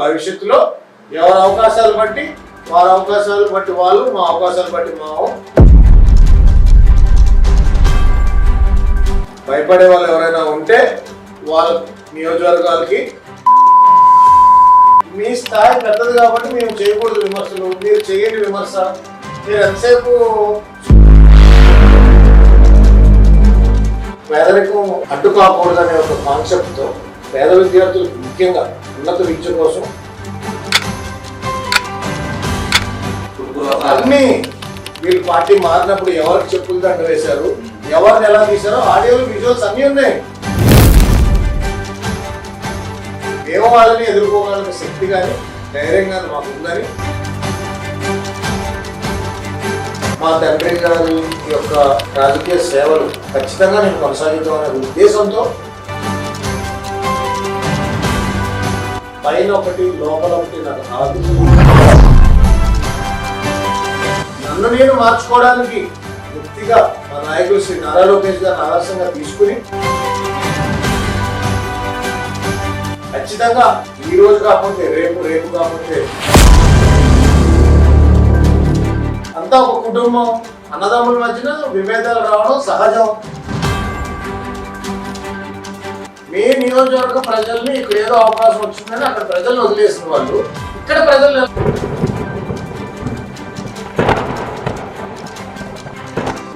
భవిష్యత్తులో ఎవరి అవకాశాలు బట్టి వారి అవకాశాలు బట్టి వాళ్ళు మా అవకాశాలు బట్టి మా భయపడే వాళ్ళు ఎవరైనా ఉంటే వాళ్ళ నియోజకవర్గాలకి మీ స్థాయి పెద్దది కాబట్టి మేము చేయకూడదు విమర్శలు. మీరు చేయండి విమర్శ. మీరు ఎంతసేపు పేదరికం అడ్డు అనే ఒక కాన్సెప్ట్తో పేద విద్యార్థులు ముఖ్యంగా ఉన్నత విద్య కోసం అన్ని వీళ్ళు పార్టీ మారినప్పుడు ఎవరికి చెప్పులు దండ వేశారు ఎవరిని ఎలా తీశారో ఆడియోలు విజువల్స్ అన్నీ ఉన్నాయి. మేము వాళ్ళని ఎదుర్కోగలిగిన శక్తి కానీ ధైర్యం కానీ మాకు ఉందని మా తండ్రి గారి యొక్క రాజకీయ సేవలు ఖచ్చితంగా నేను కొనసాగిద్దామనే ఉద్దేశంతో పైన ఒకటి లోపల ఒకటి నాకు కాదు నన్ను నేను మార్చుకోవడానికి వృత్తిగా మా నాయకులు శ్రీ నారా లోకేష్ గారిని ఆదర్శంగా తీసుకుని ఖచ్చితంగా ఈ రోజు కాకపోతే రేపు రేపు కాకపోతే అంతా ఒక కుటుంబం అన్నదమ్ముల మధ్యన విభేదాలు రావడం సహజం. మీ నియోజకవర్గ ప్రజల్ని ఇక్కడ ఏదో అవకాశం వచ్చిందని అక్కడ ప్రజల్ని వదిలేసిన వాళ్ళు ఇక్కడ ప్రజలు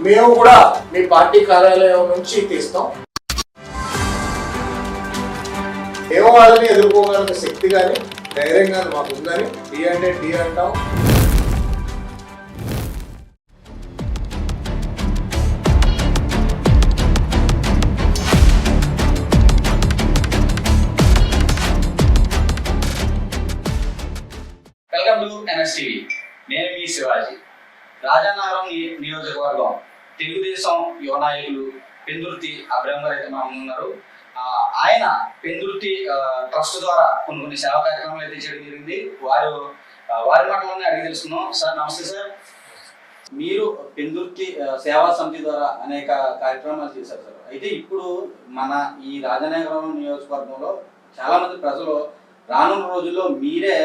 మేము కూడా మీ పార్టీ కార్యాలయం నుంచి తీస్తాం. మేము వాళ్ళని ఎదుర్కోగలిగిన శక్తి కానీ ధైర్యం కానీ మాకు ఉందని డి అంటే డి అంటాం. టు నేను మీ శివాజీ. రాజానగరం నియోజకవర్గం. తెలుగుదేశం యువ నాయకులు పెందుర్తి అబ్రహం గారు అయితే మనం ఉన్నారు ఆయన పెందుర్తి ట్రస్ట్ ద్వారా కొన్ని కొన్ని సేవా కార్యక్రమాలు అయితే చేయడం జరిగింది. వారు వారి మాటలోనే అడిగి తెలుసుకున్నాం సార్ నమస్తే సార్. మీరు పెందుర్తి సేవా సమితి ద్వారా అనేక కార్యక్రమాలు చేశారు సార్. అయితే ఇప్పుడు మన ఈ రాజనగరం నియోజకవర్గంలో చాలా మంది ప్రజలు రానున్న రోజుల్లో మీరే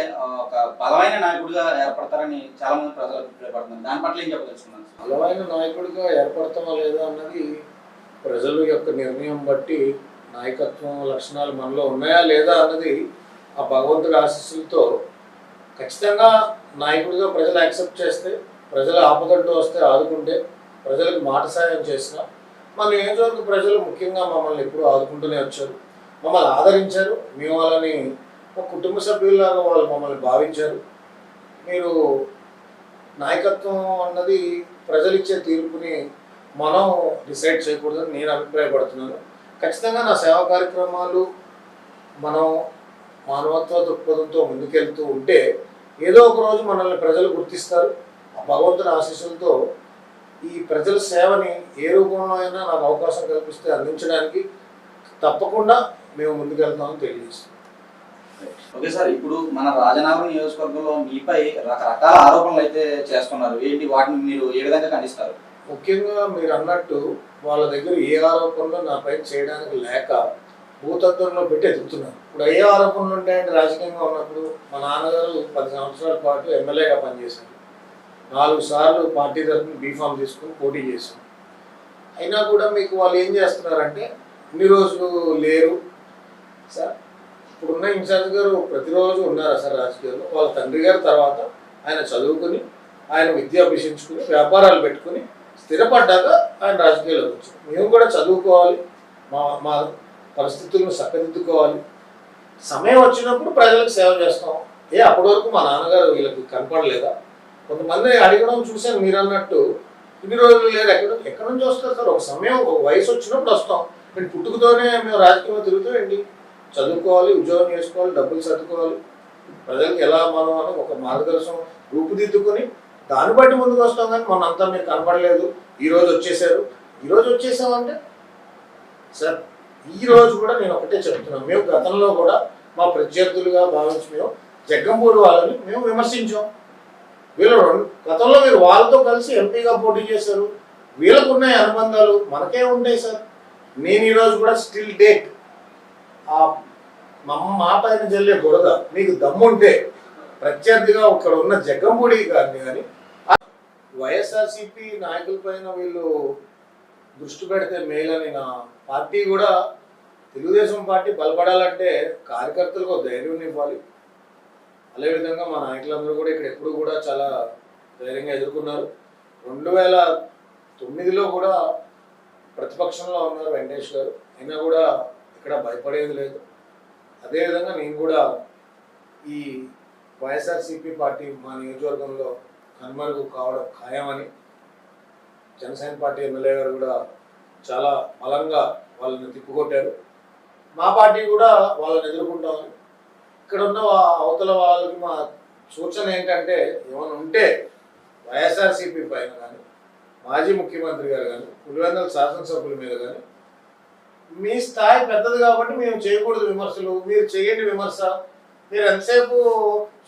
ఒక బలమైన నాయకుడిగా ఏర్పడతారని చాలా మంది ప్రజలు అభిప్రాయపడుతున్నారు దాని పట్ల ఏం చెప్పదలుచుకున్నాను బలమైన నాయకుడిగా ఏర్పడతామా లేదా అన్నది ప్రజల యొక్క నిర్ణయం బట్టి నాయకత్వం లక్షణాలు మనలో ఉన్నాయా లేదా అన్నది ఆ భగవంతుడి ఆశీస్సులతో ఖచ్చితంగా నాయకుడిగా ప్రజలు యాక్సెప్ట్ చేస్తే ప్రజల ఆపదంటూ వస్తే ఆదుకుంటే ప్రజలకు మాట సాయం చేసిన మన నియోజకవర్గ ప్రజలు ముఖ్యంగా మమ్మల్ని ఎప్పుడూ ఆదుకుంటూనే వచ్చారు. మమ్మల్ని ఆదరించారు. మేము వాళ్ళని ఒక కుటుంబ సభ్యుల్లాగా వాళ్ళు మమ్మల్ని భావించారు. మీరు నాయకత్వం అన్నది ప్రజలిచ్చే తీర్పుని మనం డిసైడ్ చేయకూడదని నేను అభిప్రాయపడుతున్నాను. ఖచ్చితంగా నా సేవా కార్యక్రమాలు మనం మానవత్వ దృక్పథంతో ముందుకెళ్తూ ఉంటే ఏదో ఒక రోజు మనల్ని ప్రజలు గుర్తిస్తారు. ఆ భగవంతుని ఆశీస్సులతో ఈ ప్రజల సేవని ఏ రూపంలో అయినా నాకు అవకాశం కల్పిస్తే అందించడానికి తప్పకుండా మేము ముందుకెళ్తామని తెలియజేస్తాం ఓకే సార్ ఇప్పుడు మన రాజనగరం నియోజకవర్గంలో మీపై రకరకాల ఆరోపణలు అయితే చేస్తున్నారు. ఏంటి వాటిని మీరు ఏ విధంగా ఖండిస్తారు? ముఖ్యంగా మీరు అన్నట్టు వాళ్ళ దగ్గర ఏ ఆరోపణలు నాపై చేయడానికి లేక భూతత్వంలో పెట్టి ఎదుగుతున్నారు. ఇప్పుడు ఏ ఆరోపణలు ఉంటాయంటే రాజకీయంగా ఉన్నప్పుడు? మా నాన్నగారు పది సంవత్సరాల పాటు ఎమ్మెల్యేగా పనిచేశారు. నాలుగు సార్లు పార్టీ తరఫున బీఫామ్ తీసుకుని పోటీ చేశారు. అయినా కూడా మీకు వాళ్ళు ఏం చేస్తున్నారంటే ఇన్ని రోజులు లేరు సార్ ఇప్పుడున్న ఇన్ఛార్జ్ గారు ప్రతిరోజు ఉన్నారు సార్ రాజకీయాల్లో. వాళ్ళ తండ్రి గారి తర్వాత ఆయన చదువుకుని ఆయన విద్య అభ్యసించుకుని వ్యాపారాలు పెట్టుకుని స్థిరపడ్డాక ఆయన రాజకీయాల్లోకి వచ్చారు. మేము కూడా చదువుకోవాలి మా మా పరిస్థితులను చక్కదిద్దుకోవాలి. సమయం వచ్చినప్పుడు ప్రజలకు సేవ చేస్తాం. ఏ అప్పటి వరకు మా నాన్నగారు వీళ్ళకి కనపడలేదా? కొంతమంది అడగడం చూశాను మీరు అన్నట్టు ఇన్ని రోజులు లేరు ఎక్కడ ఎక్కడి నుంచి వస్తారు సార్? ఒక సమయం ఒక వయసు వచ్చినప్పుడు వస్తాం. మేము పుట్టుకతోనే మేము రాజకీయంలో తిరుగుతూ ఏంటి? చదువుకోవాలి ఉద్యోగం చేసుకోవాలి డబ్బులు సర్దుకోవాలి. ప్రజలకు ఎలా మనం ఒక మార్గదర్శనం రూపుదిద్దుకొని దాన్ని బట్టి ముందుకు వస్తాం కానీ మొన్న అంతా మీరు కనపడలేదు ఈరోజు వచ్చేసారు. ఈరోజు వచ్చేసామంటే సార్ ఈరోజు కూడా నేను ఒకటే చెప్తున్నాను. మేము గతంలో కూడా మా ప్రత్యర్థులుగా భావించి మేము జగ్గంపూడి వాళ్ళని మేము విమర్శించాం. వీళ్ళు గతంలో మీరు వాళ్ళతో కలిసి ఎంపీగా పోటీ చేశారు. వీళ్ళకు ఉన్నాయి అనుబంధాలు మనకే ఉంటాయి సార్. నేను ఈరోజు కూడా స్టిల్ డేట్ ఆ మా మా పైన జల్లే బురద. మీకు దమ్ముంటే ప్రత్యర్థిగా ఇక్కడ ఉన్న జగ్గంపూడి గారిని కానీ వైఎస్ఆర్సీపీ నాయకుల పైన వీళ్ళు దృష్టి పెడితే మేలని నా పార్టీ కూడా తెలుగుదేశం పార్టీ బలపడాలంటే కార్యకర్తలకు ధైర్యం ఇవ్వాలి. అదేవిధంగా మా నాయకులందరూ కూడా ఇక్కడ ఎప్పుడు కూడా చాలా ధైర్యంగా ఎదుర్కొన్నారు. రెండు వేల తొమ్మిదిలో కూడా ప్రతిపక్షంలో ఉన్నారు వెంకటేష్ గారు. అయినా కూడా ఇక్కడ భయపడేది లేదు. అదేవిధంగా నేను కూడా ఈ వైఎస్ఆర్సీపీ పార్టీ మా నియోజకవర్గంలో కనుమరుగు కావడం ఖాయమని జనసేన పార్టీ ఎమ్మెల్యే గారు కూడా చాలా బలంగా వాళ్ళని తిప్పుకొట్టారు. మా పార్టీ కూడా వాళ్ళని ఎదుర్కొంటామని. ఇక్కడ ఉన్న అవతల వాళ్ళకి మా సూచన ఏంటంటే ఏమైనా ఉంటే వైఎస్ఆర్సీపీ పైన కానీ మాజీ ముఖ్యమంత్రి గారు కానీ పులివెందల శాసనసభ్యుల మీద కానీ మీ స్థాయి పెద్దది కాబట్టి మేము చేయకూడదు విమర్శలు. మీరు చేయండి విమర్శ. మీరు ఎంతసేపు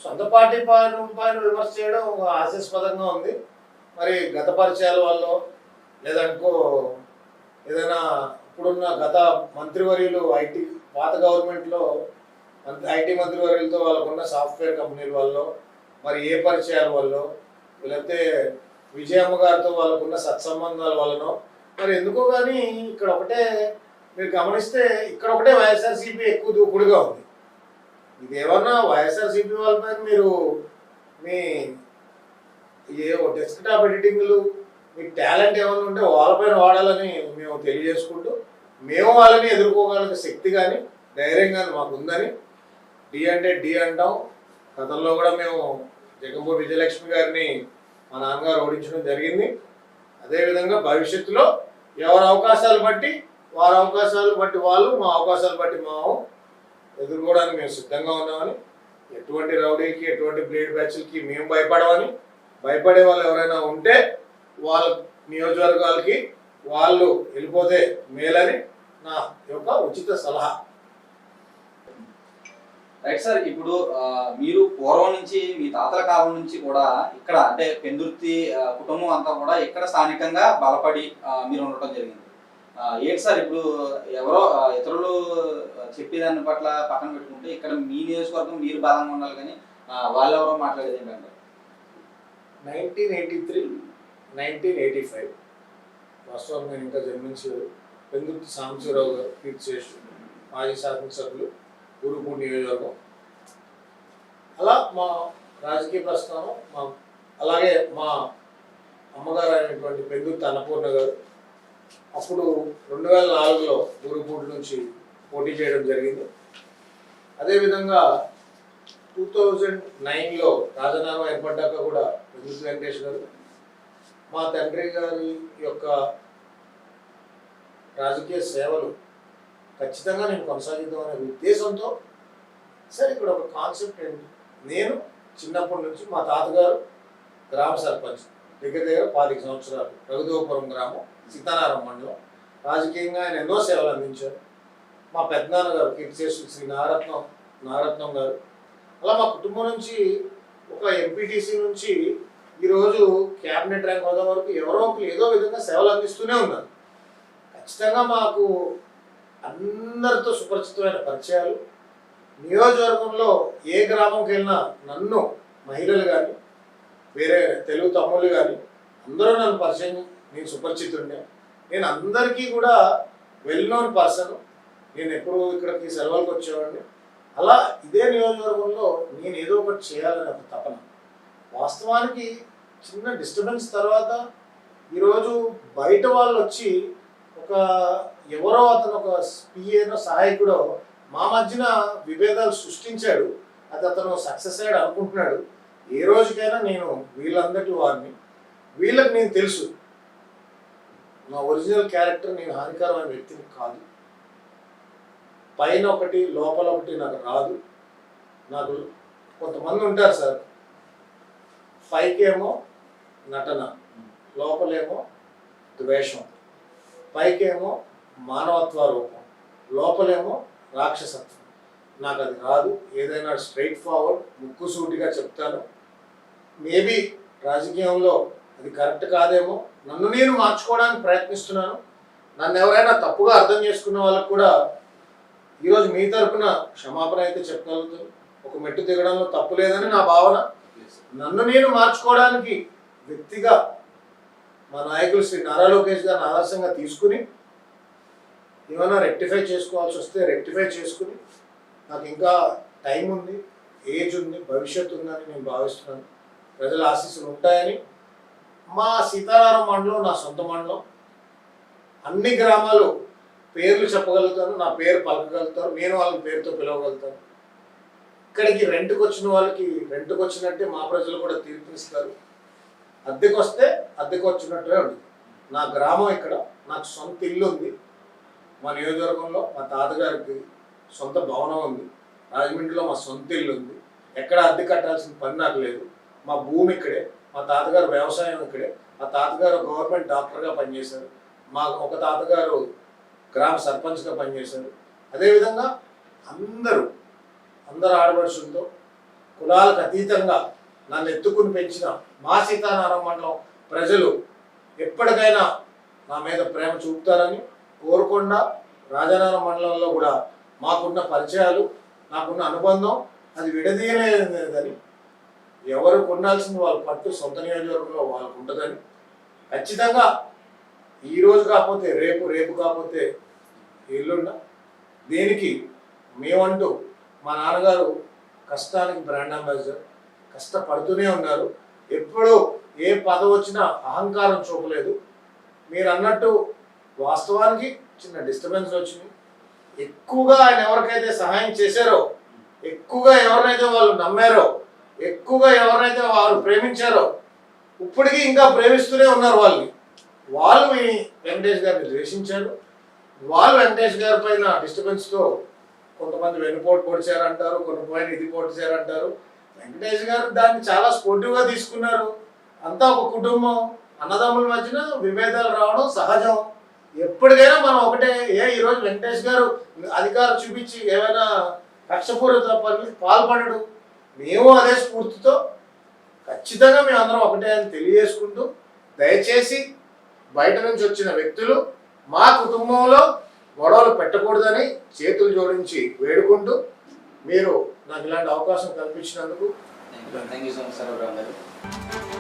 సొంత పార్టీ పైన పైన విమర్శ చేయడం హాస్యాస్పదంగా ఉంది. మరి గత పరిచయాల వల్ల లేదనుకో ఏదైనా ఇప్పుడున్న గత మంత్రివర్యులు ఐటీ పాత గవర్నమెంట్లో ఐటీ మంత్రివర్యులతో వాళ్ళకున్న సాఫ్ట్వేర్ కంపెనీల వల్ల మరి ఏ పరిచయాల వల్ల లేకపోతే విజయమ్మ గారితో వాళ్ళకున్న సత్సంబంధాల వలన మరి ఎందుకో కానీ ఇక్కడ ఒకటే మీరు గమనిస్తే ఇక్కడ ఒకటే వైఎస్ఆర్సీపీ ఎక్కువ దూకుడుగా ఉంది. ఇది ఏమన్నా వైఎస్ఆర్సీపీ వాళ్ళపైన మీరు మీ ఏ డెస్క్ టాప్ ఎడిటింగ్లు మీ టాలెంట్ ఏమైనా ఉంటే వాళ్ళపైన వాడాలని మేము తెలియజేసుకుంటూ మేము వాళ్ళని ఎదుర్కోగలిగే శక్తి కానీ ధైర్యం కానీ మాకు ఉందని డి అంటే డి అంటాం. గతంలో కూడా మేము జగన్పూర్ విజయలక్ష్మి గారిని మా నాన్నగారు ఓడించడం జరిగింది. అదేవిధంగా భవిష్యత్తులో ఎవరి అవకాశాలు బట్టి వారి అవకాశాలు బట్టి వాళ్ళు మా అవకాశాలు బట్టి మావు ఎదుర్కోవడానికి మేము సిద్ధంగా ఉన్నామని ఎటువంటి రౌడీకి ఎటువంటి బ్లేడ్ బ్యాచ్లకి మేము భయపడమని భయపడే వాళ్ళు ఎవరైనా ఉంటే వాళ్ళ నియోజకవర్గాలకి వాళ్ళు వెళ్ళిపోతే మేలని నా యొక్క ఉచిత సలహా. రైట్ సార్ ఇప్పుడు మీరు పూర్వం నుంచి మీ తాతల కాలం నుంచి కూడా ఇక్కడ అంటే పెందుర్తి కుటుంబం అంతా కూడా ఇక్కడ స్థానికంగా బలపడి మీరు ఉండటం జరిగింది. ఏంటి సార్ ఇప్పుడు ఎవరో ఇతరులు చెప్పేదాన్ని పట్ల పక్కన పెట్టుకుంటే ఇక్కడ మీ నియోజకవర్గం మీరు బలంగా ఉండాలి కానీ వాళ్ళు ఎవరో మాట్లాడేది ఏంటంటే? Nineteen eighty three nineteen eighty five. వాస్తవం నేను ఇంకా జన్మించారు పెందుర్తి సాంబశివరావు గారు కీర్తిశేషు మాజీ శాసనసభ్యులు గురుపూర్ నియోజకవర్గం. అలా మా రాజకీయ ప్రస్థానం మా అలాగే మా అమ్మగారు అయినటువంటి పెందుర్తి అన్నపూర్ణ గారు అప్పుడు రెండు వేల నాలుగులో గురుపూడి నుంచి పోటీ చేయడం జరిగింది. అదేవిధంగా టూ థౌజండ్ నైన్లో రాజనామా ఏర్పడ్డాక కూడా పెందుర్తి వెంకటేష్ గారు మా తండ్రి గారి యొక్క రాజకీయ సేవలు ఖచ్చితంగా నేను కొనసాగిద్దాం అనే ఉద్దేశంతో సరే ఇక్కడ ఒక కాన్సెప్ట్ ఏంటి? నేను చిన్నప్పటి నుంచి మా తాతగారు గ్రామ సర్పంచ్ దగ్గర దగ్గర పాతిక సంవత్సరాలు రఘుదేవపురం గ్రామం. సీతారాం మండలం. రాజకీయంగా ఆయన ఎన్నో సేవలు అందించారు. మా పెద్దనాన్నగారు కీర్తిశేషులు శ్రీ నారత్నం నారత్నం గారు. అలా మా కుటుంబం నుంచి ఒక ఎంపీటీసీ నుంచి ఈరోజు క్యాబినెట్ ర్యాంక్ హోదా వరకు ఎవరో ఒకరు ఏదో విధంగా సేవలు అందిస్తూనే ఉన్నారు. ఖచ్చితంగా మాకు అందరితో సుపరిచితమైన పరిచయాలు. నియోజకవర్గంలో ఏ గ్రామంకి వెళ్ళినా నన్ను మహిళలు కానీ వేరే తెలుగు తమ్ముళ్ళు కానీ అందరూ నన్ను పరిచయం నేను సుపరిచితుండే నేను అందరికీ కూడా వెల్ నోన్ పర్సన్ నేను ఎప్పుడు ఇక్కడికి సెలవులకు వచ్చేవాడిని. అలా ఇదే నియోజకవర్గంలో నేను ఏదో ఒకటి చేయాలని ఒక తపన. వాస్తవానికి చిన్న డిస్టర్బెన్స్ తర్వాత ఈరోజు బయట వాళ్ళు వచ్చి ఒక ఎవరో అతను ఒక పిఏనో సహాయకుడో మా మధ్యన విభేదాలు సృష్టించాడు. అది అతను సక్సెస్ అయ్యాడు అనుకుంటున్నాడు. ఏ రోజుకైనా నేను వీళ్ళందరి వారిని. వీళ్ళకి నేను తెలుసు. నా ఒరిజినల్ క్యారెక్టర్ నేను హానికరమైన వ్యక్తిని కాదు. పైన ఒకటి లోపల ఒకటి నాకు రాదు. నాకు కొంతమంది ఉంటారు సార్. పైకేమో నటన లోపలేమో ద్వేషం పైకేమో మానవత్వ రూపం లోపలేమో రాక్షసత్వం. నాకు అది రాదు. ఏదైనా స్ట్రైట్ ఫార్వర్డ్ ముక్కుసూటిగా చెప్తాను. మేబీ రాజకీయంలో అది కరెక్ట్ కాదేమో. నన్ను నేను మార్చుకోవడానికి ప్రయత్నిస్తున్నాను. నన్ను ఎవరైనా తప్పుగా అర్థం చేసుకున్న వాళ్ళకు కూడా ఈరోజు మీ తరపున క్షమాపణ అయితే చెప్పగలుగుతాను. ఒక మెట్టు దిగడంలో తప్పు లేదని నా భావన. నన్ను నేను మార్చుకోవడానికి వ్యక్తిగా మా నాయకులు శ్రీ నారా లోకేష్ గారిని ఆదర్శంగా తీసుకుని ఏమైనా రెక్టిఫై చేసుకోవాల్సి వస్తే రెక్టిఫై చేసుకుని నాకు ఇంకా టైం ఉంది ఏజ్ ఉంది భవిష్యత్తు ఉందని నేను భావిస్తున్నాను. ప్రజల ఆశీస్సులు ఉంటాయని మా సీతారామ మండలం నా సొంత మండలం. అన్ని గ్రామాలు పేర్లు చెప్పగలుగుతాను నా పేరు పలకగలుగుతారు నేను వాళ్ళ పేరుతో పిలవగలుగుతాను. ఇక్కడికి రెంట్కి వచ్చిన వాళ్ళకి రెంట్కి వచ్చినట్టే మా ప్రజలు కూడా తీర్పునిస్తారు అద్దెకు వస్తే అద్దెకు వచ్చినట్టే ఉంది నా గ్రామం ఇక్కడ నాకు సొంత ఇల్లు ఉంది. మా నియోజకవర్గంలో మా తాతగారికి సొంత భవనం ఉంది. రాజమండ్రిలో మా సొంత ఇల్లు ఉంది. ఎక్కడ అద్దె కట్టాల్సిన పని నాకు లేదు. మా భూమి ఇక్కడే. మా తాతగారు వ్యవసాయం ఇక్కడే. మా తాతగారు గవర్నమెంట్ డాక్టర్గా పనిచేశారు. మా ఒక తాతగారు గ్రామ సర్పంచ్గా పనిచేశారు. అదేవిధంగా అందరూ అందరు ఆడపడుచులతో కులాలకు అతీతంగా నన్ను ఎత్తుకుని పెంచిన మా సీతారామ మండలం ప్రజలు ఎప్పటికైనా నా మీద ప్రేమ చూపుతారని కోరుకొండ రాజానగరం మండలంలో కూడా మాకున్న పరిచయాలు నాకున్న అనుబంధం అది విడదీయలేదని ఎవరు కొనాల్సింది వాళ్ళ పట్టు సొంత నియోజకవర్గంలో వాళ్ళకు ఉంటుందని. ఖచ్చితంగా ఈరోజు కాకపోతే రేపు రేపు కాకపోతే ఎల్లుండ దీనికి మేమంటూ మా నాన్నగారు కష్టానికి బ్రాండ్ అంబాసిడర్ కష్టపడుతూనే ఉన్నారు. ఎప్పుడూ ఏ పదవి వచ్చినా అహంకారం చూపలేదు. మీరు అన్నట్టు వాస్తవానికి చిన్న డిస్టర్బెన్స్ వచ్చింది. ఎక్కువగా ఆయన ఎవరికైతే సహాయం చేశారో ఎక్కువగా ఎవరినైతే వాళ్ళు నమ్మారో ఎక్కువగా ఎవరైతే వారు ప్రేమించారో ఇప్పటికీ ఇంకా ప్రేమిస్తూనే ఉన్నారు వాళ్ళని. వాళ్ళు మీ వెంకటేష్ గారిని ద్వేషించారు. వాళ్ళు వెంకటేష్ గారి పైన డిస్టర్బెన్స్తో కొంతమంది వెనుపోటు పొడిచారంటారు కొంతమంది ఇది పొడిచారంటారు. వెంకటేష్ గారు దాన్ని చాలా స్పోర్టివ్గా తీసుకున్నారు. అంతా ఒక కుటుంబం అన్నదమ్ముల మధ్యన విభేదాలు రావడం సహజం. ఎప్పటికైనా మనం ఒకటే ఏ ఈరోజు వెంకటేష్ గారు అధికారం చూపించి ఏమైనా కక్షపూరిత పనులు పాల్పడడు. మేము అదే స్ఫూర్తితో ఖచ్చితంగా మేము అందరం ఒకటే అని తెలియజేసుకుంటూ దయచేసి బయట నుంచి వచ్చిన వ్యక్తులు మా కుటుంబంలో గొడవలు పెట్టకూడదని చేతులు జోడించి వేడుకుంటూ మీరు నాకు ఇలాంటి అవకాశం కల్పించినందుకు thank you so much sir